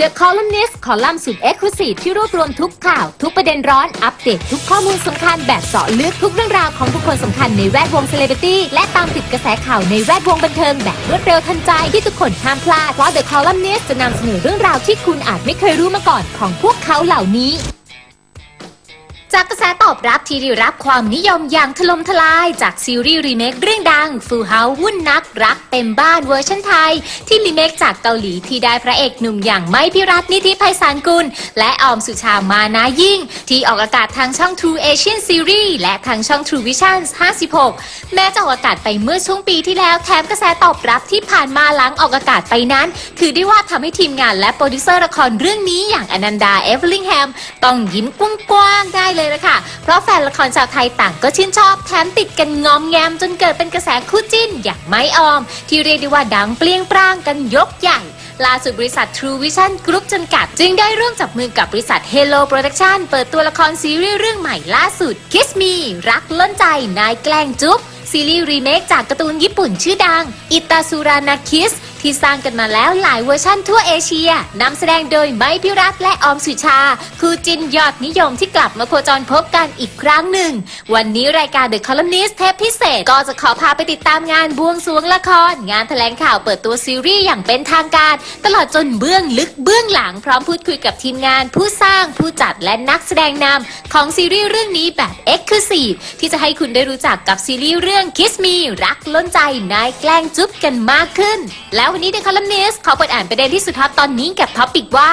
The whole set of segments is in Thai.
The Columnist คอลัมน์สุด Exclusive ที่รวบรวมทุกข่าว ทุกประเด็นร้อน อัปเดตทุกข้อมูลสำคัญแบบเจาะลึกทุกเรื่องราวของบุคคลสำคัญในแวดวงเซเลบริตี้และตามติดกระแสข่าวในแวดวงบันเทิงแบบรวดเร็วทันใจที่ทุกคนห้ามพลาดเพราะ The Columnist จะนำเสนอเรื่องราวที่คุณอาจไม่เคยรู้มาก่อนของพวกเขาเหล่านี้ จากกระแสตอบรับที่ได้รับความนิยมอย่างถล่มทลายจากซีรีส์รีเมคเรื่องดัง Full House วุ่นนักรักเต็มบ้านเวอร์ชันไทย ที่รีเมคจากเกาหลีที่ได้พระเอกหนุ่มอย่างไม้พิรัตน์นิติไพศาลกุล และออมสุชามานายิ่ง ที่ออกอากาศทางช่อง True Asian Series และทางช่อง True Vision 56 แม้จะออกอากาศไปเมื่อช่วงปีที่แล้วแถมกระแสตอบรับที่ผ่านมาหลังออกอากาศไปนั้น ถือได้ว่าทำให้ทีมงานและโปรดิวเซอร์ละครเรื่องนี้อย่างอนันดาเอเวอร์ลิงแฮมต้องยิ้มกว้างๆได้เลยละค่ะ เพราะแฟนละครชาวไทยต่างก็ชื่นชอบแถมติดกันงอมแงมจนเกิดเป็นกระแสคู่จิ้นอย่างไม้ออม ที่เรียกได้ว่าดังเปรี้ยงปร้างกันยกใหญ่ ล่าสุดบริษัท True Vision Group จำกัด จึงได้ร่วมจับมือกับบริษัท Hello Production เปิดตัวละครซีรีส์เรื่องใหม่ล่าสุด Kiss Me รักล้นใจนายแกล้งจุ๊บซีรีส์รีเมคจากการ์ตูนญี่ปุ่นชื่อดัง อิตาซูรานาคิส ที่สร้างกันมาแล้วหลายเวอร์ชั่นทั่วเอเชียนำแสดงโดยไม้พิรัตและออมสุชา คู่จินยอดนิยมที่กลับมาโคจรพบกันอีกครั้งหนึ่ง วันนี้รายการ The Columnist เทปพิเศษ ก็จะขอพาไปติดตามงานบวงสรวงละคร งานแถลงข่าวเปิดตัวซีรีส์อย่างเป็นทางการ ตลอดจนเบื้องลึกเบื้องหลังพร้อมพูดคุยกับทีมงาน ผู้สร้างผู้จัดและนักแสดงนำของซีรีส์เรื่องนี้แบบ Exclusive ที่จะให้คุณได้รู้จักกับซีรีส์เรื่อง Kiss Me รักล้นใจนายแกล้งจุ๊บกันมากขึ้น แล้ววันนี้ The Columnist ขอเปิดอ่านประเด็นที่สุดฮอตตอนนี้กับท็อปิกว่า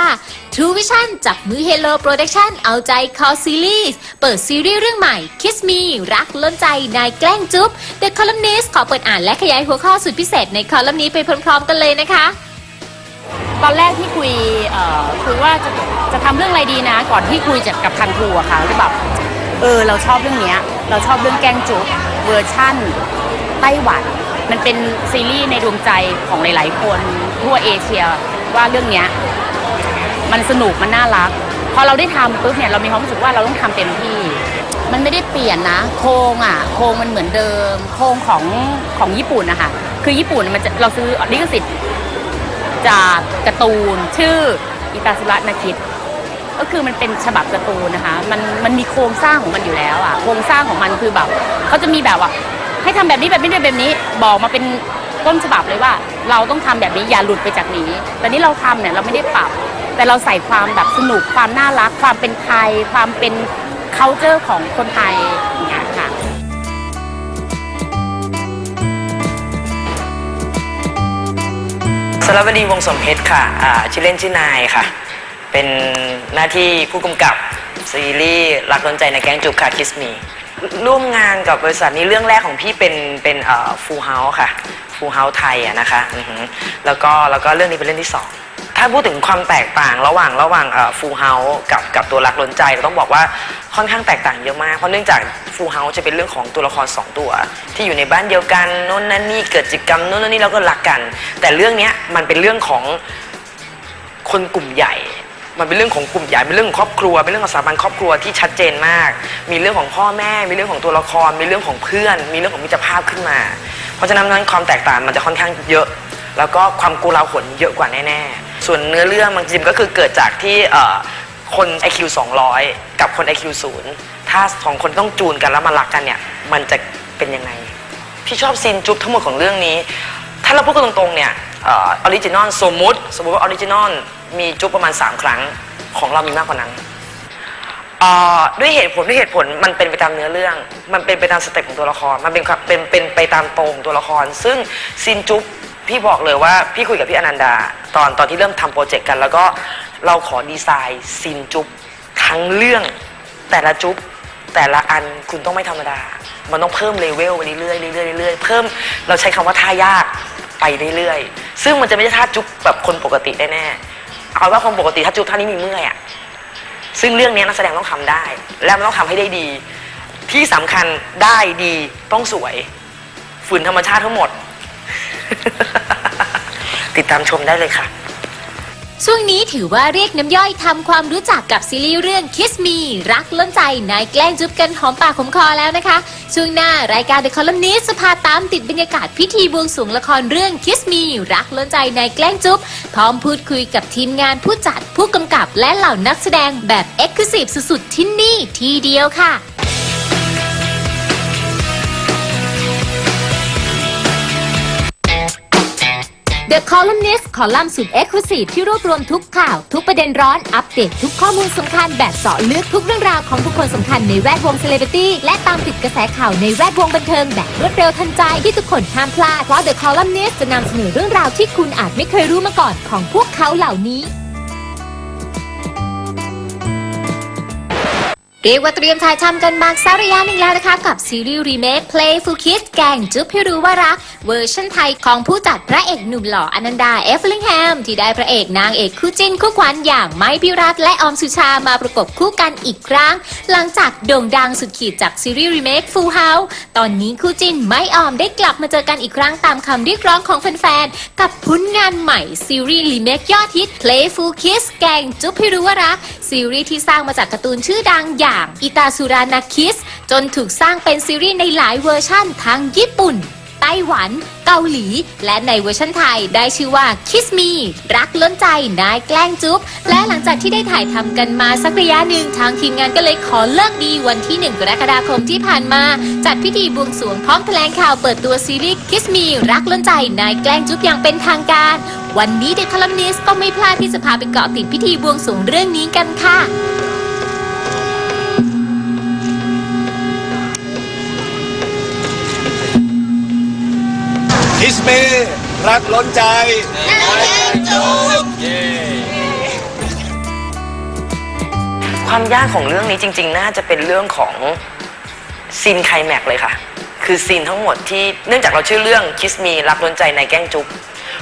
True Vision จับมือ Hello Production เอาใจคอซีรีส์เปิดซีรีส์เรื่องใหม่ Kiss Me รักล้นใจนายแกล้งจุ๊บ The Columnist ขอเปิดอ่านและขยายหัวข้อสุดพิเศษในคอลัมน์นี้ไปพร้อมๆกันเลยนะคะ ตอนแรกที่คุยเอ่อคุยว่าจะจะทำเรื่องอะไรดีนะ ก่อนที่คุยจะกับทางทัวร์ค่ะก็แบบเออเราชอบเรื่องเนี้ยเราชอบเรื่องแกล้งจุ๊บเวอร์ชั่นไต้หวัน มันเป็นซีรีส์ในดวงใจของหลาย ๆ คนทั่วเอเชียว่าเรื่องเนี้ยมันสนุกมันน่ารัก พอเราได้ทำปุ๊บเนี่ยเรามีความรู้สึกว่าเราต้องทำเต็มที่ มันไม่ได้เปลี่ยนนะ โครงอะ โครงมันเหมือนเดิม โครงของของญี่ปุ่นนะคะคือญี่ปุ่นมันจะเราซื้อลิขสิทธิ์จากการ์ตูน ชื่ออิตาสุระนาคิดก็คือมันเป็นฉบับการ์ตูนนะคะ มันมันมีโครงสร้างของมันอยู่แล้วอะ โครงสร้างของมันคือแบบเขาจะมีแบบว่า ให้ทำแบบนี้แบบนี้แบบนี้ บอกมาเป็นต้นฉบับเลยว่า เราต้องทำแบบนี้อย่าหลุดไปจากนี้ แต่นี่เราทำเนี่ยเราไม่ได้ปรับ แต่เราใส่ความแบบสนุกความน่ารัก ความเป็นไทย ความเป็น c u เจอร์ของคนไทยอย่างเงี้ยค่ะ สรบดีวงศ์สมเพชรค่ะอ่าชื่อเล่นชื่อนายค่ะ เป็นหน้าที่ผู้กำกับซีรีส์รักโดนใจในแก๊งจุกค่ะคิสมี ร่วมงานกับบริษัทนี้เรื่องแรกของพี่เป็นเป็นฟูเฮาค่ะฟูเฮาไทยอะนะคะอือหือแล้วก็แล้วก็เรื่องนี้เป็นเรื่องที่สองถ้าพูดถึงความแตกต่างระหว่างระหว่างฟูเฮากับกับตัวรักล้นใจเราต้องบอกว่าค่อนข้างแตกต่างเยอะมากเพราะเนื่องจากฟูเฮาจะเป็นเรื่องของตัวละครสองตัว ที่อยู่ในบ้านเดียวกันโน่นนั่นนี่เกิดกิจกรรมโน่นนั่นนี่แล้วก็รักกัน แต่เรื่องเนี้ยมันเป็นเรื่องของคนกลุ่มใหญ่ มันเป็นเรื่องของกลุ่มใหญ่เป็นเรื่องของครอบครัวเป็นเรื่องของสถาบันครอบครัวที่ชัดเจนมาก มีเรื่องของพ่อแม่ มีเรื่องของตัวละคร มีเรื่องของเพื่อน มีเรื่องของมิตรภาพขึ้นมา เพราะฉะนั้นนั้นความแตกต่างมันจะค่อนข้างเยอะ แล้วก็ความกูลาหลเยอะกว่าแน่ๆ ส่วนเนื้อเรื่องมันจริงก็คือเกิดจากที่เอ่อคน IQ 200 กับคน IQ 0 ถ้าสองคนต้องจูนกันแล้วมารักกันเนี่ย มันจะเป็นยังไง พี่ชอบซีนจุ๊บทั้งหมดของเรื่องนี้ ถ้าเราพูดกันตรงๆเนี่ย ออริจินอลสมมุติสมมุติว่าออริจินอลมีจุ๊บประมาณ 3 ครั้งของเรามีมากกว่านั้นด้วยเหตุผลด้วยเหตุผลมันเป็นไปตามเนื้อเรื่อง มันเป็นไปตามสเต็ปของตัวละคร มันเป็นเป็นเป็นไปตามโตรงของตัวละคร ซึ่งซีนจุ๊บพี่บอกเลยว่าพี่คุยกับพี่อนันดา ตอนตอนที่เริ่มทำโปรเจกต์กัน แล้วก็เราขอดีไซน์ซีนจุ๊บทั้งเรื่องแต่ละจุ๊บแต่ละอันคุณต้องไม่ธรรมดา มันต้องเพิ่มเลเวลไปเรื่อยๆเรื่อยๆเรื่อยๆเพิ่มเราใช้คำว่าท่ายาก ไปเรื่อยๆ ซึ่งมันจะไม่ใช่ท่าจุ๊บแบบคนปกติแน่ๆเอาว่าคนปกติถ้าจุ๊บท่านี้มีเมื่อยอะซึ่งเรื่องนี้นักแสดงต้องทำได้ และมันต้องทำให้ได้ดี ที่สำคัญได้ดีต้องสวย ฝืนธรรมชาติทั้งหมด ติดตามชมได้เลยค่ะ ช่วงนี้ถือว่าเรียกน้ำย่อยทำความรู้จักกับซีรีส์เรื่อง Kiss Me รักล้นใจนายแกล้งจุ๊บกันหอมปากหอมคอแล้วนะคะ ช่วงหน้ารายการ The Columnist จะพาตามติดบรรยากาศพิธีบวงสรวงละครเรื่อง Kiss Me รักล้นใจนายแกล้งจุ๊บพร้อมพูดคุยกับทีมงานผู้จัดผู้กำกับและเหล่านักแสดงแบบ e x c l u s i v e สุดๆที่นี่ทีเดียวค่ะ The Columnist คอลัมน์สุด Exclusive ที่รวบรวมทุกข่าว ทุกประเด็นร้อน อัปเดตทุกข้อมูลสำคัญแบบเจาะลึกทุกเรื่องราวของบุคคลสำคัญในแวดวงเซเลบริตี้และตามติดกระแสข่าวในแวดวงบันเทิงแบบรวดเร็วทันใจที่ทุกคนห้ามพลาด เพราะ The Columnist จะนำเสนอเรื่องราวที่คุณอาจไม่เคยรู้มาก่อนของพวกเขาเหล่านี้ เรียกว่าเตรียมถ่ายทำกันมาสักระยะหนึ่งแล้วนะคะ กับซีรีส์รีเมค Playful Kids แกงจุ๊บให้รู้ว่ารัก เวอร์ชันไทยของผู้จัดพระเอกหนุ่มหล่ออนันดาเอฟลิงแฮม ที่ได้พระเอกนางเอกคู่จิ้นคู่ขวัญอย่างไม้พิรัตและออมสุชามาประกบคู่กันอีกครั้ง หลังจากโด่งดังสุดขีดจากซีรีส์รีเมค Full House ตอนนี้คู่จิ้นไม้ออมได้กลับมาเจอกันอีกครั้งตามคำเรียกร้องของแฟนๆกับผลงานใหม่ซีรีส์รีเมคยอดฮิต Playful Kiss แกงจุ๊บให้รู้ว่ารักซีรีส์ที่สร้างมาจากการ์ตูนชื่อดังอย่างอิตาสุรานาคิส จนถูกสร้างเป็นซีรีส์ในหลายเวอร์ชั่นทั้งญี่ปุ่น ไต้หวัน เกาหลี และในเวอร์ชันไทยได้ชื่อว่า Kiss Me รักล้นใจนายแกล้งจุ๊บ และหลังจากที่ได้ถ่ายทำกันมาสักระยะหนึ่งทางทีมงานก็เลยขอเลิกดีวันที่ 1 กรกฎาคมที่ผ่านมา จัดพิธีบวงสรวงพร้อมแถลงข่าวเปิดตัวซีรีส์ Kiss Me รักล้นใจนายแกล้งจุ๊บอย่างเป็นทางการ วันนี้เด็กคลัมนิสก็ไม่พลาดที่จะพาไปเกาะติดพิธีบวงสรวงเรื่องนี้กันค่ะ คิสเมรักล้นใจความยากของเรื่องนี้จริง ๆ น่าจะเป็นเรื่องของซีนไคลแม็กซ์เลยค่ะ คือซีนทั้งหมดที่เนื่องจากเราชื่อเรื่องคิสมีรักล้นใจในแกล้งจุ๊บ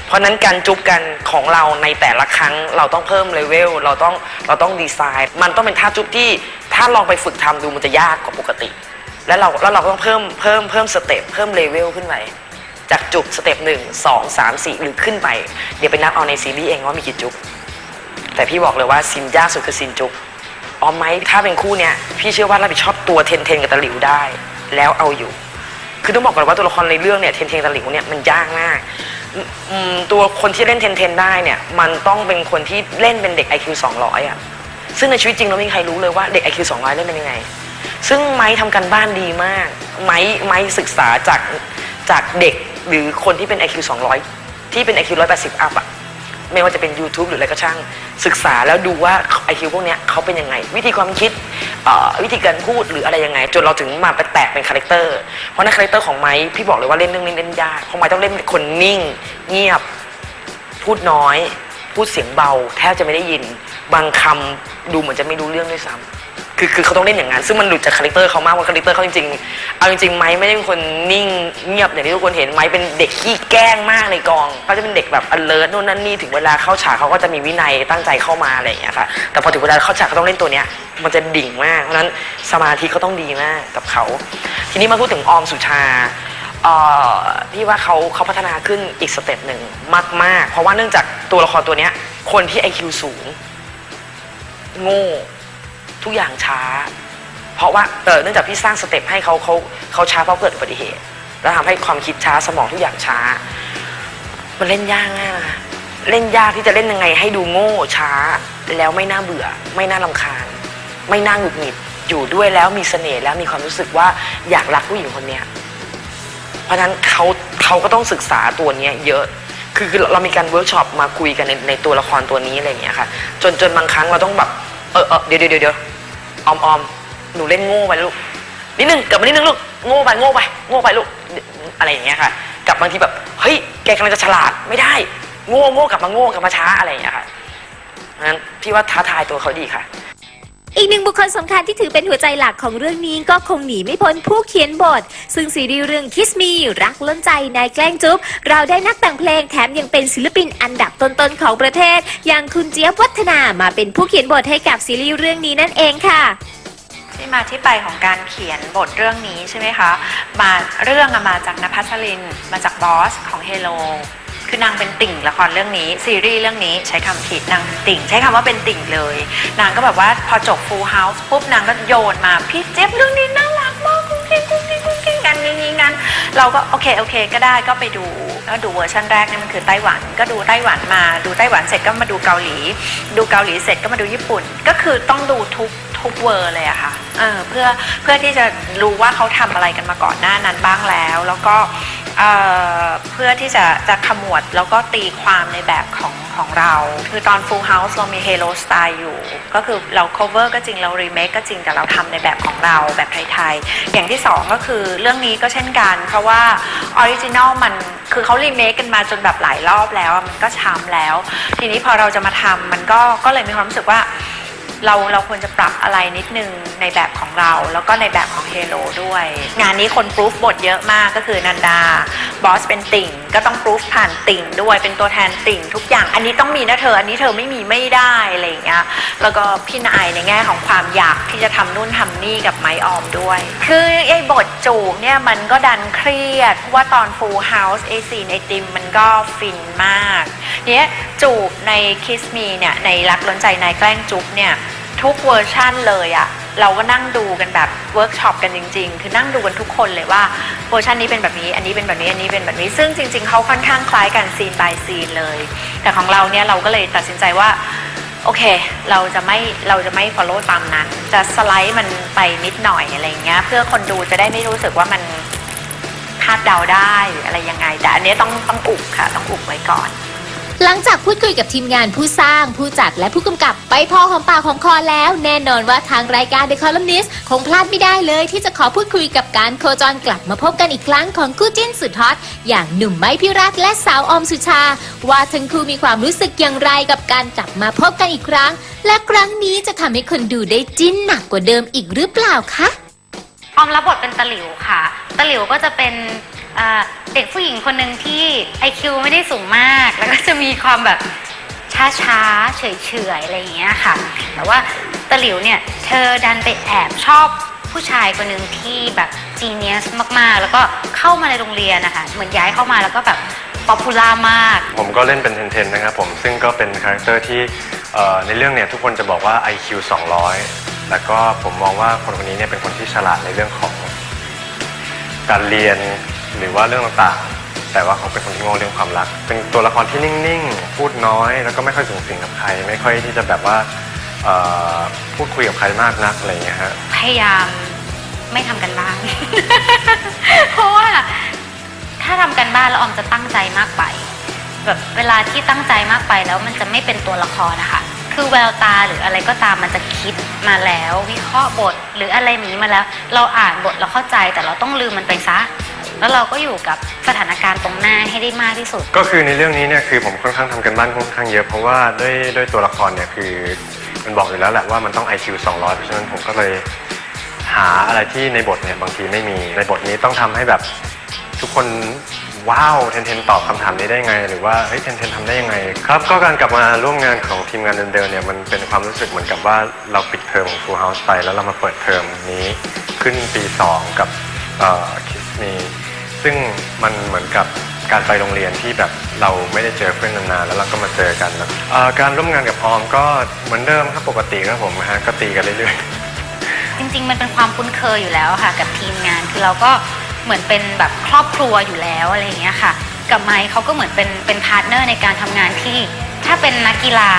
เพราะฉะนั้นการจุ๊บกันของเราในแต่ละครั้งเราต้องเพิ่มเลเวลเราต้องเราต้องดีไซน์ มันต้องเป็นท่าจุ๊บที่ถ้าลองไปฝึกทำดูมันจะยากกว่าปกติ แล้วเราแล้วเราก็ต้องเพิ่มเพิ่มเพิ่มสเต็ปเพิ่มเลเวลขึ้นไป จากจุ๊บสเต็ปหนึ่งสองสามสี่หรือขึ้นไป เดี๋ยวไปนับเอาในซีรีส์เองว่ามีกี่จุ๊บแต่พี่บอกเลยว่าซีนยากสุดคือซีนจุ๊บออมไหมถ้าเป็นคู่เนี้ยพี่เชื่อว่ารับผิดชอบตัวเทนเทนกับตะหลิวได้ แล้วเอาอยู่ คือต้องบอกก่อนว่าตัวละครในเรื่องเนี่ยเทนเทนตะหลิวเนี่ยมันยากมากตัวคนที่เล่นเทนเทนได้เนี่ยมันต้องเป็นคนที่เล่นเป็นเด็ก IQ 200อะซึ่งในชีวิตจริงเราไม่มีใครรู้เลยว่าเด็ก IQ 200 เล่นเป็นยังไง ซึ่งไม้ทำกันบ้านดีมาก ไม้ไม้ศึกษาจากจากเด็ก หรือคนที่เป็น IQ 200 ที่เป็น IQ 180 อัพอะไม่ว่าจะเป็น YouTube หรืออะไรก็ช่าง ศึกษาแล้วดูว่าไอคิวพวกเนี้ยเขาเป็นยังไง วิธีความคิดวิธีการพูดหรืออะไรยังไง จนเราถึงมาไปแตกเป็นคาแรคเตอร์เพราะในคาแรคเตอร์ของไม้พี่บอกเลยว่าเล่นเรื่องนี้เล่นยากเพราะไม้ต้องเล่นเป็นคนนิ่ง เงียบ พูดน้อย พูดเสียงเบา แทบจะไม่ได้ยิน บางคำดูเหมือนจะไม่รู้เรื่องด้วยซ้ำ คือคือเขาต้องเล่นอย่างนั้นซึ่งมันหลุดจากคาแรคเตอร์เขามากว่าคาแรคเตอร์เขาจริงๆเอาจริงๆไม้ไม่ได้เป็นคนนิ่งเงียบอย่างที่ทุกคนเห็นไม้เป็นเด็กขี้แกล้งมากในกองเขาจะเป็นเด็กแบบ alert นู่นนั่นนี่ถึงเวลาเข้าฉากเขาก็จะมีวินัยตั้งใจเข้ามาอะไรอย่างเงี้ยค่ะแต่พอถึงเวลาเข้าฉากเขาต้องเล่นตัวเนี้ยมันจะดิ่งมากเพราะฉะนั้นสมาธิเขาต้องดีมากกับเขาทีนี้มาพูดถึงออมสุชาอ่อพี่ว่าเขาเขาพัฒนาขึ้นอีกสเต็ปหนึ่งมาก ๆ เพราะว่าเนื่องจากตัวละครตัวเนี้ยคนที่ IQ สูง โง่ ทุกอย่างช้า เพราะว่าเออเนื่องจากพี่สร้างสเต็ปให้เขาเขาเขาช้าเพราะเกิดอุบัติเหตุ แล้วทำให้ความคิดช้าสมองทุกอย่างช้า มันเล่นยากมากนะเล่นยากที่จะเล่นยังไง ให้ดูโง่ช้า แล้วไม่น่าเบื่อ ไม่น่ารำคาญ ไม่น่าหงุดหงิดอยู่ด้วยแล้วมีเสน่ห์แล้วมีความรู้สึกว่าอยากรักผู้หญิงคนเนี้ยเพราะฉะนั้นเขาเขาก็ต้องศึกษาตัวเนี้ยเยอะคือคือเรามีการเวิร์กช็อปมาคุยกันในในตัวละครตัวนี้อะไรอย่างเงี้ยค่ะ จนจนบางครั้งเราต้องแบบเออเออเดี๋ยวเดี๋ยวเดี๋ยว ออมออมหนูเล่นโง่ไปลูกนิดนึงกลับมานิดนึงลูกโง่ไปโง่ไปโง่ไปลูกอะไรอย่างเงี้ยค่ะกลับบางทีแบบเฮ้ยแกกำลังจะฉลาดไม่ได้ โง่โง่กลับมาโง่กลับมาช้าอะไรอย่างเงี้ยค่ะเพราะฉะนั้นพี่ว่าท้าทายตัวเขาดีค่ะ อีกหนึ่งบุคคลสำคัญที่ถือเป็นหัวใจหลักของเรื่องนี้ก็คงหนีไม่พ้นผู้เขียนบท ซึ่งซีรีส์เรื่อง Kiss Me รักล้นใจนายแกล้งจุ๊บ เราได้นักแต่งเพลงแถมยังเป็นศิลปินอันดับต้นๆของประเทศ อย่างคุณเจี๊ยบวัฒนามาเป็นผู้เขียนบทให้กับซีรีส์เรื่องนี้นั่นเองค่ะ ที่มาที่ไปของการเขียนบทเรื่องนี้ใช่ไหมคะ มาเรื่องอะมาจากนภัสลิน มาจากบอสของเฮโล คือนางเป็นติ่งละครเรื่องนี้ ซีรีส์เรื่องนี้ใช้คำผิดนางเป็นติ่ง ใช้คำว่าเป็นติ่งเลย นางก็แบบว่าพอจบ Full House ปุ๊บนางก็โยนมา พี่เจี๊ยบเรื่องนี้น่ารักมากกุ้งกิ้งกุ้งกิ้งกุ้งกิ้งกันงี้งี้งั้น เราก็โอเคโอเคก็ได้ก็ไปดูก็ดูเวอร์ชันแรกเนี่ยมันคือไต้หวันก็ดูไต้หวันมา ดูไต้หวันเสร็จก็มาดูเกาหลี ดูเกาหลีเสร็จก็มาดูญี่ปุ่น ก็คือต้องดูทุกทุกเวอร์เลยอะค่ะเออเพื่อเพื่อที่จะรู้ว่าเขาทำอะไรกันมาก่อนหน้านั้นบ้างแล้ว แล้วก็ เเพื่อที่จะจะขมวดแล้วก็ตีความในแบบของของเรา คือตอน Full House เรามี Halo Style อยู่ ก็คือเรา cover ก็จริงเรา remake ก็จริงแต่เราทำในแบบของเราแบบไทยๆ อย่างที่สองก็คือเรื่องนี้ก็เช่นกัน เพราะว่า Original มันคือเขา remake กันมาจนแบบหลายรอบแล้ว มันก็ช้ำแล้ว ทีนี้พอเราจะมาทำมันก็ก็เลยมีความรู้สึกว่า เราเราควรจะปรับอะไรนิดนึงในแบบของเรา แล้วก็ในแบบของเฮโ o ด้วย งานนี้คนปรูฟบทเยอะมากก็คือนันดาบอสเป็นติ่ง ก็ต้องปรูฟผ่านติ่งด้วยเป็นตัวแทนติ่ง ทุกอย่างอันนี้ต้องมีนะเธอ อันนี้เธอไม่มีไม่ได้อะไรอย่างเงี้ยแล้วก็พี่นายในแง่ของความอยากที่จะทำนู่นทำนี่กับไม้ออมด้วย คือไอ้บทจูบเนี่ยมันก็ดันเครียดเพราะว่าตอน Full House ไอซีนไอติมมันก็ฟินมากเนี่ยจูบใน Kiss Me เนี่ยในรักล้นใจนายแกล้งจุ๊บเนี่ย ทุกเวอร์ชั่นเลยอะเราก็นั่งดูกันแบบเวิร์กช็อปกันจริง ๆ คือนั่งดูกันทุกคนเลยว่าเวอร์ชันนี้เป็นแบบนี้ อันนี้เป็นแบบนี้ อันนี้เป็นแบบนี้ ซึ่งจริง ๆ เขาค่อนข้างคล้ายกันซีน by ซีนเลย แต่ของเราเนี่ยเราก็เลยตัดสินใจว่าโอเค เราจะไม่ เราจะไม่ follow ตามนั้น จะสไลด์มันไปนิดหน่อยอะไรเงี้ย เพื่อคนดูจะได้ไม่รู้สึกว่ามันคาดเดาได้หรืออะไรยังไง แต่อันนี้ต้องต้องอุบค่ะ ต้องอุบไว้ก่อน หลังจากพูดคุยกับทีมงานผู้สร้างผู้จัดและผู้กำกับไปพอของปากของคอแล้ว แน่นอนว่าทางรายการ The Columnist คงพลาดไม่ได้เลย ที่จะขอพูดคุยกับการโคจรกลับมาพบกันอีกครั้งของคู่จิ้นสุดฮอตอย่างหนุ่มไม้พิรัตและสาวออมสุชา ว่าทั้งคู่มีความรู้สึกอย่างไรกับการกลับมาพบกันอีกครั้ง และครั้งนี้จะทำให้คนดูได้จิ้นหนักกว่าเดิมอีกหรือเปล่าคะ ออมรับบทเป็นตะหลิวค่ะ ตะหลิวก็จะเป็น อ่าเด็กผู้หญิงคนหนึ่งที่ IQ ไม่ได้สูงมาก แล้วก็จะมีความแบบช้าๆ เฉยๆ อะไรอย่างเงี้ยค่ะ แต่ว่าตะหลิวเนี่ย เธอดันไปแอบชอบผู้ชายคนหนึ่งที่แบบจีเนียสมากๆ แล้วก็เข้ามาในโรงเรียนนะคะ เหมือนย้ายเข้ามาแล้วก็แบบป๊อปปูล่ามาก ผมก็เล่นเป็นเทนเทนนะครับผมซึ่งก็เป็นคาแรคเตอร์ที่เอ่อในเรื่องเนี่ยทุกคนจะบอกว่า IQ 200 แล้วก็ผมมองว่าคนคนนี้เนี่ยเป็นคนที่ฉลาดในเรื่องของการเรียน หรือว่าเรื่องต่างๆ แต่ว่าเขาเป็นคนที่โง่เรื่องความรัก เป็นตัวละครที่นิ่งๆ พูดน้อย แล้วก็ไม่ค่อยสูงสิงกับใคร ไม่ค่อยที่จะแบบว่าเอ่อพูดคุยกับใครมากนักอะไรอย่างเงี้ยฮะ พยายามไม่ทำกันบ้าน เพราะว่าถ้าทำกันบ้านแล้วออมจะตั้งใจมากไป แบบเวลาที่ตั้งใจมากไปแล้วมันจะไม่เป็นตัวละครนะคะ คือแววตาหรืออะไรก็ตามมันจะคิดมาแล้ว วิเคราะห์บทหรืออะไรนี้มาแล้ว เราอ่านบทเราเข้าใจแต่เราต้องลืมมันไปซะ แล้วเราก็อยู่กับสถานการณ์ตรงหน้าให้ได้มากที่สุด ก็คือในเรื่องนี้เนี่ยคือผมค่อนข้างทำกันบ้านค่อนข้างเยอะเพราะว่าด้วยด้วยตัวละครเนี่ยคือมันบอกอยู่แล้วแหละว่ามันต้อง IQ 200 เพราะฉะนั้นผมก็เลยหาอะไรที่ในบทเนี่ยบางทีไม่มีในบทนี้ต้องทำให้แบบทุกคนว้าวเทนเทนตอบคำถามนี้ได้ไง หรือว่าเฮ้ยเทนเทนทำได้ยังไง ครับก็การกลับมาร่วมงานของทีมงานเดิมๆเนี่ยมันเป็นความรู้สึกเหมือนกับว่าเราปิดเทอมของ Full House ไปแล้วเรามาเปิดเทอมนี้ขึ้นปี 2 กับเอ่อคิสมี ซึ่งมันเหมือนกับการไปโรงเรียนที่แบบเราไม่ได้เจอเพื่อนนานๆแล้วเราก็มาเจอกันแล้วเอ่อการร่วมงานกับออมก็เหมือนเดิมครับปกติครับผมนะฮะก็ตีกันเรื่อยๆจริงๆ มันเป็นความคุ้นเคยอยู่แล้วค่ะ กับทีมงานคือเราก็เหมือนเป็นแบบครอบครัวอยู่แล้วอะไรอย่างเงี้ยค่ะ กับไมค์เขาก็เหมือนเป็นเป็นพาร์ทเนอร์ในการทำงานที่ ถ้าเป็นนักกีฬา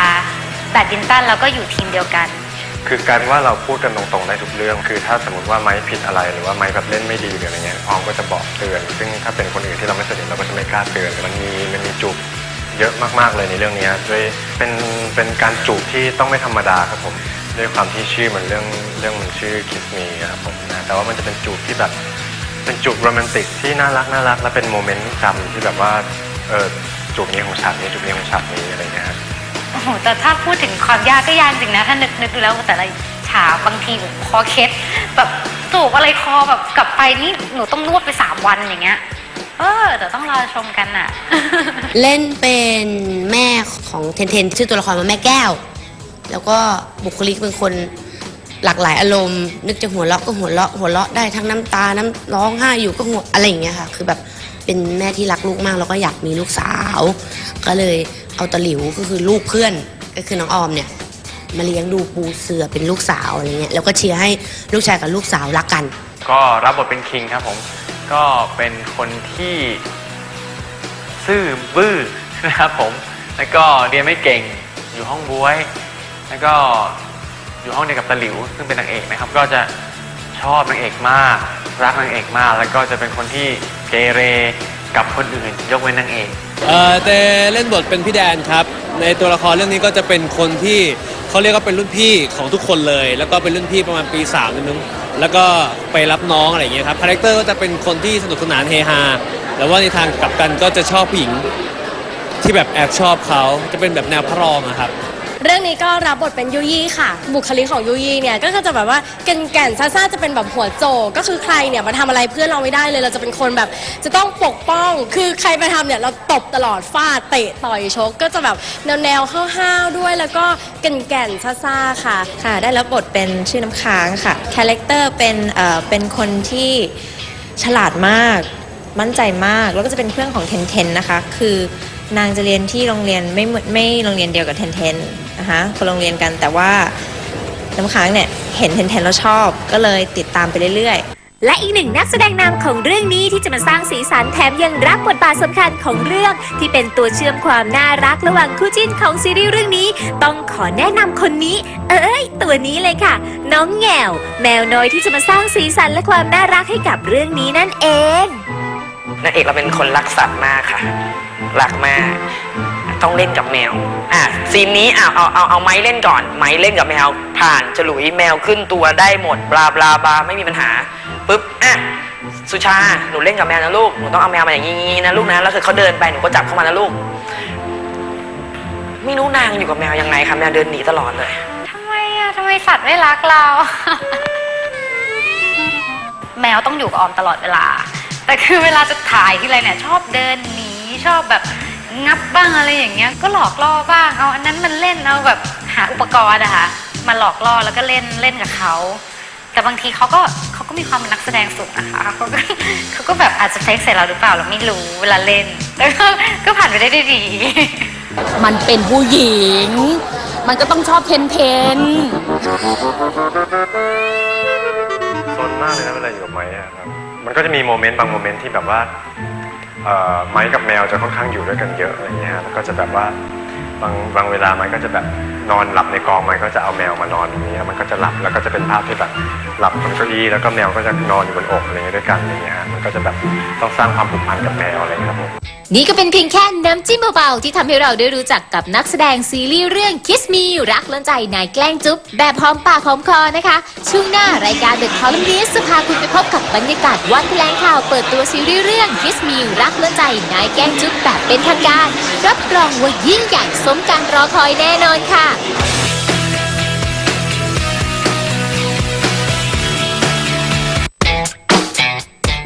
แบดมินตันเราก็อยู่ทีมเดียวกัน คือการว่าเราพูดกันตรงๆได้ทุกเรื่อง คือถ้าสมมติว่าไม้ผิดอะไรหรือว่าไม้แบบเล่นไม่ดีหรืออะไรเงี้ยออมก็จะบอกเตือน ซึ่งถ้าเป็นคนอื่นที่เราไม่สนิทเราก็จะไม่กล้าเตือนมันมีมันมีจูบเยอะมากๆเลยในเรื่องนี้ด้วยเป็นเป็นการจูบที่ต้องไม่ธรรมดาครับผมด้วยความที่ชื่อมันเรื่องเรื่องมันชื่อ Kiss Me ครับผมนะแต่ว่ามันจะเป็นจูบที่แบบเป็นจูบโรแมนติกที่น่ารักน่ารักและเป็นโมเมนต์จำที่แบบว่าเออจูบนี้ของฉากนี้จูบนี้ของฉากนี้อะไรเงี้ย โหแต่ถ้าพูดถึงความยากก็ยากจริงนะ ถ้านึกนึกดูแล้วแต่ละฉากบางทีคอเคล็ดแบบจูบอะไรคอแบบกลับไปนี่หนูต้องนวดไปสามวันอย่างเงี้ย เออเดี๋ยวต้องรอชมกันน่ะ เล่นเป็นแม่ของเทนเทนชื่อตัวละครว่าแม่แก้ว แล้วก็บุคลิกเป็นคนหลากหลายอารมณ์ นึกจะหัวเราะก็หัวเราะหัวเราะได้ทั้งน้ำตาน้ำร้องไห้อยู่ก็หัวอะไรอย่างเงี้ยค่ะ คือแบบเป็นแม่ที่รักลูกมากแล้วก็อยากมีลูกสาว ก็เลย เอาตะหลิวก็คือลูกเพื่อนก็คือน้องออมเนี่ยมาเลี้ยงดูปูเสือเป็นลูกสาวอะไรเงี้ยแล้วก็เชียร์ให้ลูกชายกับลูกสาวรักกัน ก็รับบทเป็นคิงครับผม ก็เป็นคนที่ซื่อบื้อนะครับผม แล้วก็เรียนไม่เก่งอยู่ห้องบวย แล้วก็อยู่ห้องเดียวกับตะหลิว ซึ่งเป็นนางเอกนะครับ ก็จะชอบนางเอกมาก รักนางเอกมาก แล้วก็จะเป็นคนที่เกเรกับคนอื่น ยกเว้นนางเอก เอ่อเตเล่นบทเป็นพี่แดนครับ ในตัวละครเรื่องนี้ก็จะเป็นคนที่เขาเรียกว่าเป็นรุ่นพี่ของทุกคนเลย แล้วก็เป็นรุ่นพี่ประมาณปี3ามนิดนึงแล้วก็ไปรับน้องอะไรอย่างเงี้ยครับคาแรคเตอร์ก็จะเป็นคนที่สนุกสนานเฮฮาแต่ว่าในทางกลับกันก็จะชอบผู้หญิงที่แบบแอบชอบเขาจะเป็นแบบแนวพระรองอะครับ เรื่องนี้ก็รับบทเป็นยุยี่ค่ะ บุคลิกของยุยี่เนี่ยก็จะแบบว่าแก่นแก่นๆซ่าจะเป็นแบบหัวโจกก็คือใครเนี่ยมาทำอะไรเพื่อนเราไม่ได้เลย เราจะเป็นคนแบบ จะต้องปกป้อง คือใครมาทำเนี่ยเราตบตลอดฟาดเตะต่อยชก ก็จะแบบแนวแนวๆห้าวๆด้วยแล้วก็แก่นแก่นๆซ่าค่ะ ค่ะ ได้รับบทเป็นชื่อน้ำค้างค่ะคาแรคเตอร์เป็นเอ่อเป็นคนที่ฉลาดมาก มั่นใจมากแล้วก็จะเป็นเพื่อนของเทนเทนนะคะ คือ นางจะเรียนที่โรงเรียนไม่เหมือนไม่โรงเรียนเดียวกับเทนเทนนะคะคนโรงเรียนกันแต่ว่าน้ำค้างเนี่ยเห็นเทนเทนแล้วชอบ ก็เลยติดตามไปเรื่อยๆ และอีกหนึ่งนักแสดงนำของเรื่องนี้ที่จะมาสร้างสีสันแถมยังรับบทบาทสำคัญของเรื่อง ที่เป็นตัวเชื่อมความน่ารักระหว่างคู่จิ้นของซีรีส์เรื่องนี้ ต้องขอแนะนำคนนี้ เอ้ยตัวนี้เลยค่ะ น้องแง่วแมวน้อยที่จะมาสร้างสีสันและความน่ารักให้กับเรื่องนี้นั่นเองนางเอกเราเป็นคนรักสัตว์มากค่ะ รักมาก ต้องเล่นกับแมว อะซีนนี้อะเอาเอาเอาไม้เล่นก่อน ไม้เล่นกับแมว ผ่านฉลุยแมวขึ้นตัวได้หมดบลาบลาบลาไม่มีปัญหาปุ๊บอะสุชาหนูเล่นกับแมวนะลูกหนูต้องเอาแมวมาอย่างนี้นะลูกนะแล้วคือเขาเดินไปหนูก็จับเข้ามานะลูก ไม่รู้นางอยู่กับแมวยังไงค่ะแมวเดินหนีตลอดเลยทำไมอะทำไมสัตว์ไม่รักเรา แมวต้องอยู่กับออมตลอดเวลา แต่คือเวลาจะถ่ายที่ไรเนี่ยชอบเดินหนี ชอบแบบงับบ้างอะไรอย่างเงี้ย ก็หลอกล่อบ้างเอาอันนั้นมันเล่นเอาแบบหาอุปกรณ์อะค่ะมาหลอกล่อแล้วก็เล่นเล่นกับเขาแต่บางทีเขาก็เขาก็มีความเป็นนักแสดงสูงนะคะเขาก็เขาก็แบบอาจจะเทคใส่เราหรือเปล่าเราไม่รู้เวลาเล่นแต่ก็ก็ผ่านไปได้ด้วยดี มันเป็นผู้หญิง มันก็ต้องชอบเทนเทนซนมากเลยนะเวลาอยู่กับไม้อะครับมันก็จะมีโมเมนต์บางโมเมนต์ที่แบบว่าเอ่อ ไม้กับแมวจะค่อนข้างอยู่ด้วยกันเยอะอะไรเงี้ยฮะแล้วก็จะแบบว่า บางบางเวลาไม้ก็จะแบบนอนหลับในกองไม้ก็จะเอาแมวมานอนตรงนี้มันก็จะหลับแล้วก็จะเป็นภาพที่แบบหลับบนเก้าอี้แล้วก็แมวก็จะนอนอยู่บนอกอะไรเงี้ยด้วยกันอะไรเงี้ยมันก็จะแบบต้องสร้างความผูกพันกับแมวอะไรครับผมนี่ก็เป็นเพียงแค่น้ำจิ้มเบาๆที่ทำให้เราได้รู้จักกับนักแสดงซีรีส์เรื่อง Kiss Me รักล้นใจนายแกล้งจุ๊บแบบหอมปากหอมคอนะคะ ช่วงหน้ารายการ The Columnist จะพาคุณไปพบกับบรรยากาศวันแถลงข่าวเปิดตัวซีรีส์เรื่อง Kiss Me รักล้นใจนายแกล้งจุ๊บแบบเป็นทางการ รับรองว่ายิ่งใหญ่สมมการรอคอยแน่นอนค่ะ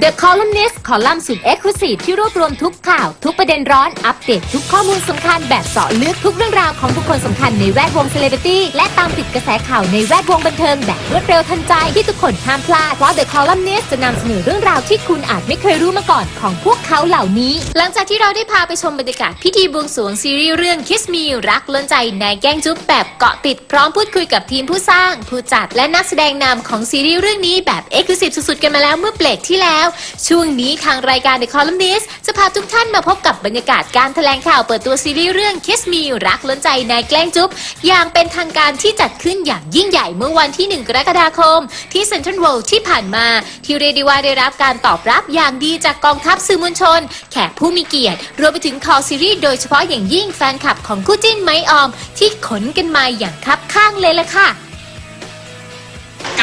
The Columnist คอลัมน์สุด Exclusive ที่รวบรวมทุกข่าว ทุกประเด็นร้อนอัปเดตทุกข้อมูลสำคัญแบบเจาะลึกทุกเรื่องราวของบุคคลสำคัญในแวดวงเซเลบริตี้และตามติดกระแสข่าวในแวดวงบันเทิงแบบรวดเร็วทันใจที่ทุกคนห้ามพลาด เพราะ The Columnist จะนำเสนอเรื่องราวที่คุณอาจไม่เคยรู้มาก่อนของพวกเขาเหล่านี้ หลังจากที่เราได้พาไปชมบรรยากาศพิธีบวงสรวงซีรีส์เรื่อง Kiss Me รักล้นใจนายแกล้งจุ๊บแบบเกาะติดพร้อมพูดคุยกับทีมผู้สร้าง ผู้จัดและนักแสดงนำของซีรีส์เรื่องนี้แบบ Exclusive สุดๆกันมาแล้วเมื่อเบรกที่แล้วช่วงนี้ทางรายการ The Columnist จะพาทุกท่านมาพบกับบรรยากาศการแถลงข่าวเปิดตัวซีรีส์เรื่อง Kiss Me รักล้นใจนายแกล้งจุ๊บอย่างเป็นทางการที่จัดขึ้นอย่างยิ่งใหญ่เมื่อวันที่ 1 กรกฎาคม ที่เซ็นทรัลเวิลด์ที่ผ่านมา ที่เรียกได้ว่าได้รับการตอบรับอย่างดีจากกองทัพสื่อมวลชน แขกผู้มีเกียรติรวมไปถึงคอซีรีส์โดยเฉพาะอย่างยิ่งแฟนคลับของคู่จิ้นไม้ออม ที่ขนกันมาอย่างคับข้างเลยล่ะค่ะ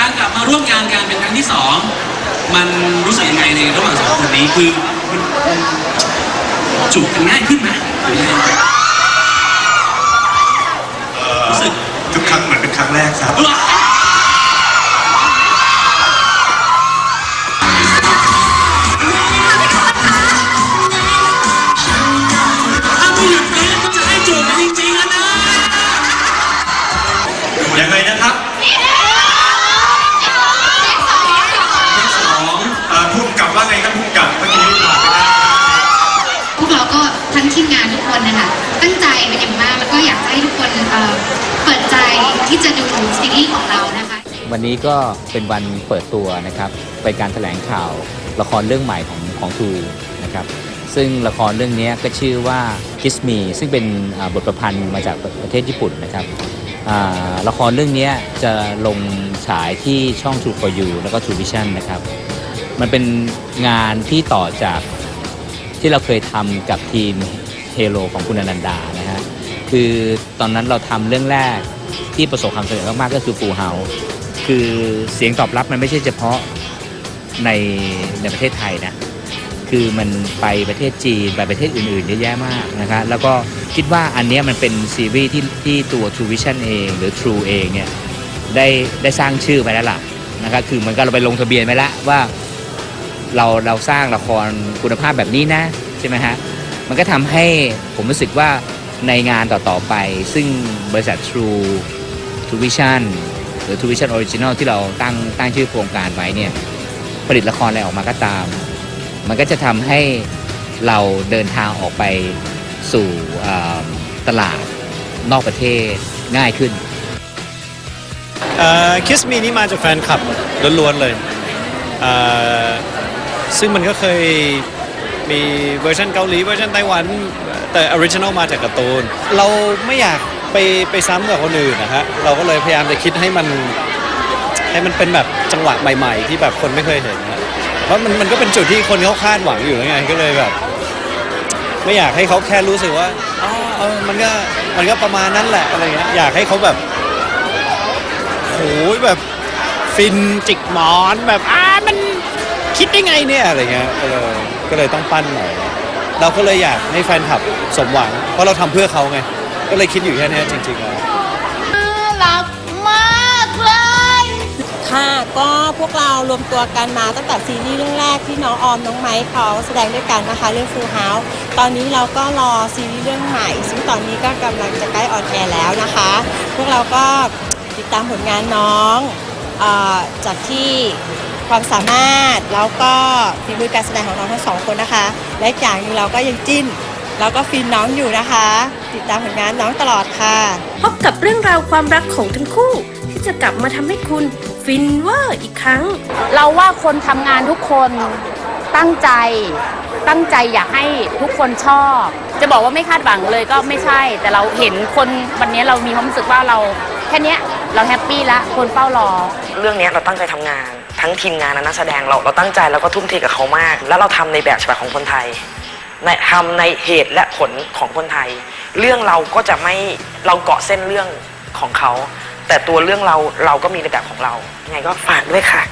การกลับมาร่วมงานกันเป็นครั้งที่สองมันรู้สึกยังไงในระหว่างสองคนนี้คือมันจูบกันง่ายขึ้นไหม ก็เป็นวันเปิดตัวนะครับเป็นการแถลงข่าวละครเรื่องใหม่ของของทูนะครับซึ่งละครเรื่องนี้ก็ชื่อว่า Kiss Me ซึ่งเป็นบทประพันธ์มาจากประเทศญี่ปุ่นนะครับละครเรื่องนี้จะลงฉายที่ช่อง True for You แล้วก็ True Vision นะครับ มันเป็นงานที่ต่อจากที่เราเคยทำกับทีมเฮโ o ของคุณอนันดานะฮะคือตอนนั้นเราทำเรื่องแรกที่ประสบความสำเร็จมากๆก็คือ Full House คือเสียงตอบรับมันไม่ใช่เฉพาะในในประเทศไทยนะ คือมันไปประเทศจีน ไปประเทศอื่นๆเยอะแยะมากนะครับแล้วก็คิดว่าอันนี้มันเป็นซีรีส์ที่ที่ตัว True Vision เองหรือ True เองเนี่ยได้ได้สร้างชื่อไปแล้วล่ะนะครับคือเหมือนกับเราไปลงทะเบียนไว้แล้วว่าเราเราสร้างละครคุณภาพแบบนี้นะใช่ไหมฮะมันก็ทำให้ผมรู้สึกว่าในงานต่อๆไป ซึ่งบริษัท True True Vision หรือ True Vision Original ที่เราตั้งตั้งชื่อโครงการไว้เนี่ยผลิตละครอะไรออกมาก็ตาม มันก็จะทำให้เราเดินทางออกไปสู่เอ่อตลาดนอกประเทศง่ายขึ้นคิสมีนี่มาจากแฟนคลับล้วนๆเลยเอ่อซึ่งมันก็เคยมีเวอร์ชันเกาหลีเวอร์ชันไต้หวัน แต่ออริจินอลมาจากการ์ตูน เราไม่อยาก ไปไปซ้ำกับคนอื่นนะฮะเราก็เลยพยายามจะคิดให้มันให้มันเป็นแบบจังหวะใหม่ ๆ ที่แบบคนไม่เคยเห็นนะเพราะมันมันก็เป็นจุดที่คนเขาคาดหวังอยู่แล้วไงก็เลยแบบ ไม่อยากให้เขาแค่รู้สึกว่าอ๋อเออมันก็มันก็ประมาณนั้นแหละอะไรเงี้ยอยากให้เขาแบบโอ้ยแบบฟินจิกหมอนแบบอ่ามันคิดได้ไงเนี่ยอะไรเงี้ยก็เลยก็เลยต้องปั้นหน่อยเราก็เลยอยากให้แฟนคลับสมหวัง เพราะเราทำเพื่อเขาไง ก็เลยคิดอยู่แค่เนี้ยจริงๆแล้วรักมากเลย ค่ะก็พวกเรารวมตัวกันมาตั้งแต่ซีรีส์เรื่องแรกที่น้องออมน้องไม้เขาแสดงด้วยกันนะคะเรื่อง Full House ตอนนี้เราก็รอซีรีส์เรื่องใหม่ ซึ่งตอนนี้ก็กำลังจะใกล้ออนแอร์แล้วนะคะ พวกเราก็ติดตามผลงานน้องเออจากที่ความสามารถแล้วก็ฝีมือการแสดงของน้องทั้งสองคนนะคะ และอีกอย่างหนึงเราก็ยังจิ้น แล้วก็ฟินน้องอยู่นะคะ ติดตามผลงานน้องตลอดค่ะ พบกับเรื่องราวความรักของทั้งคู่ ที่จะกลับมาทำให้คุณฟินเวอร์อีกครั้ง เราว่าคนทำงานทุกคนตั้งใจ ตั้งใจอยากให้ทุกคนชอบ จะบอกว่าไม่คาดหวังเลยก็ไม่ใช่ แต่เราเห็นคนวันนี้เรามีความรู้สึกว่าเราแค่นี้เราแฮปปี้ละคนเฝ้ารอ เรื่องนี้เราตั้งใจทำงาน ทั้งทีมงานและนักแสดงเราเราตั้งใจแล้วก็ทุ่มเทกับเขามาก แล้วเราทำในแบบฉบับของคนไทย ในทำในเหตุและผลของคนไทย เรื่องเราก็จะไม่เราเกาะเส้นเรื่องของเขา แต่ตัวเรื่องเราเราก็มีในแบบของเรายังไงก็ฝากด้วยค่ะ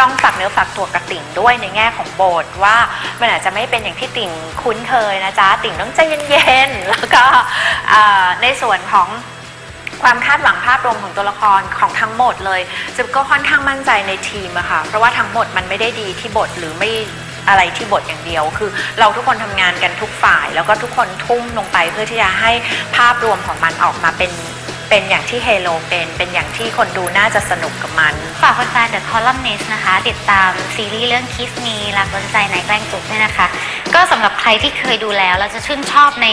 ต้องฝากเนื้อฝากตัวกับติ่งด้วยในแง่ของบทว่ามันอาจจะไม่เป็นอย่างที่ติ่งคุ้นเคยนะจ๊ะติ่งต้องใจเย็นๆแล้วก็อ่าในส่วนของความคาดหวังภาพรวมของตัวละครของทั้งหมดเลยจะก็ค่อนข้างมั่นใจในทีมอะค่ะเพราะว่าทั้งหมดมันไม่ได้ดีที่บทหรือไม่ อะไรที่บทอย่างเดียว คือเราทุกคนทำงานกันทุกฝ่าย แล้วก็ทุกคนทุ่มลงไปเพื่อที่จะให้ภาพรวมของมันออกมาเป็นเป็นอย่างที่เฮโลเป็น เป็นอย่างที่คนดูน่าจะสนุกกับมัน ฝากแฟนๆ The Columnist นะคะ ติดตามซีรีส์เรื่อง Kiss Me รักล้นใจในแกล้งจุกเนี่ยนะคะ ก็สำหรับใครที่เคยดูแล้วแล้วจะชื่นชอบใน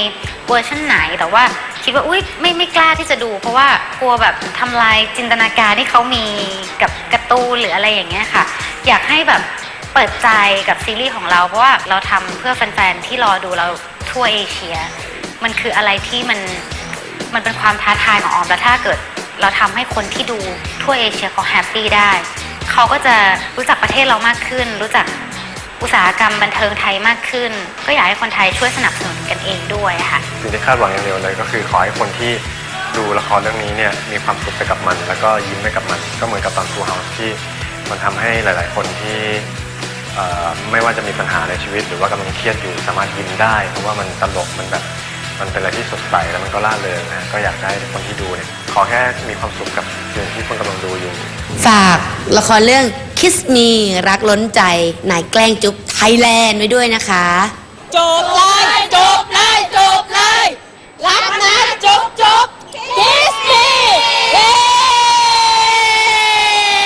เวอร์ชันไหน แต่ว่าคิดว่า อุ้ยไม่ไม่กล้าที่จะดู เพราะว่ากลัวแบบทำลายจินตนาการที่เขามีกับการ์ตูนหรืออะไรอย่างเงี้ยค่ะ อยากให้แบบ เปิดใจกับซีรีส์ของเรา เพราะว่าเราทำเพื่อแฟนๆที่รอดูเราทั่วเอเชีย มันคืออะไรที่มันมันเป็นความท้าทายของออมแล้วถ้าเกิดเราทำให้คนที่ดูทั่วเอเชียเขาแฮปปี้ได้ เขาก็จะรู้จักประเทศเรามากขึ้น รู้จักอุตสาหกรรมบันเทิงไทยมากขึ้น ก็อยากให้คนไทยช่วยสนับสนุนกันเองด้วยค่ะ สิ่งที่คาดหวังอย่างเดียวเลยก็คือขอให้คนที่ดูละครเรื่องนี้เนี่ยมีความสุขไปกับมัน แล้วก็ยิ้มไปกับมัน ก็เหมือนกับตอนทูเฮาส์ที่มันทำให้หลาย ๆ คนที่ ไม่ว่าจะมีปัญหาในชีวิต หรือว่ากำลังเครียดอยู่สามารถยิ้มได้ เพราะว่ามันตลกมันแบบมันเป็นอะไรที่สดใสแล้วมันก็ล่าเริงนะก็อยากได้คนที่ดูเนี่ยขอแค่มีความสุขกับสิ่งที่คนกำลังดูอยู่ ฝากละครเรื่อง Kiss Me รักล้นใจนายแกล้งจุ๊บไทยแลนด์ไว้ด้วยนะคะ จบเลยจบเลยจบเลย รักนะจบจบคิสมี่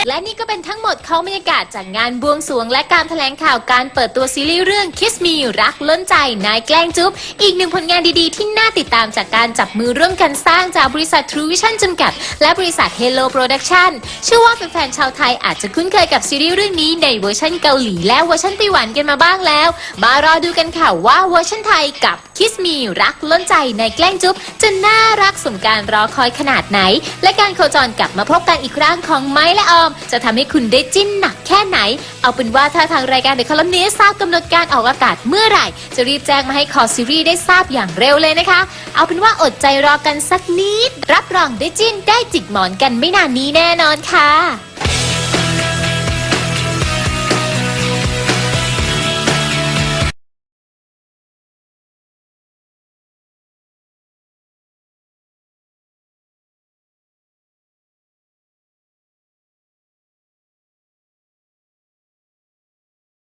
และนี่ ก็เป็นทั้งหมดเขาบรรยากาศจากงานบวงสรวงและการแถลงข่าวการเปิดตัวซีรีส์เรื่อง Kiss Me รักล้นใจนายแกล้งจุ๊บ อีกหนึ่งผลงานดีๆ ที่น่าติดตามจากการจับมือร่วมกันสร้างจากบริษัท True Vision จำกัด และบริษัท Hello Production เชื่อว่าแฟนๆชาวไทยอาจจะคุ้นเคยกับซีรีส์เรื่องนี้ในเวอร์ชันเกาหลีและเวอร์ชันไต้หวันกันมาบ้างแล้ว มารอดูกันค่ะว่าเวอร์ชันไทยกับ Kiss Me รักล้นใจในแกล้งจุ๊บจะน่ารักสมการรอคอยขนาดไหน และการโคจรกลับมาพบกันอีกครั้งของไม้และออมจะทำให้คุณได้จิ้นหนักแค่ไหน เอาเป็นว่าถ้าทางรายการเดอะคอลัมนี้ทราบกำหนดการออกอากาศเมื่อไหร่ จะรีบแจ้งมาให้คอซีรีส์ได้ทราบอย่างเร็วเลยนะคะ เอาเป็นว่าอดใจรอกันสักนิด รับรองได้จิ้นได้จิกหมอนกันไม่นานนี้แน่นอนค่ะ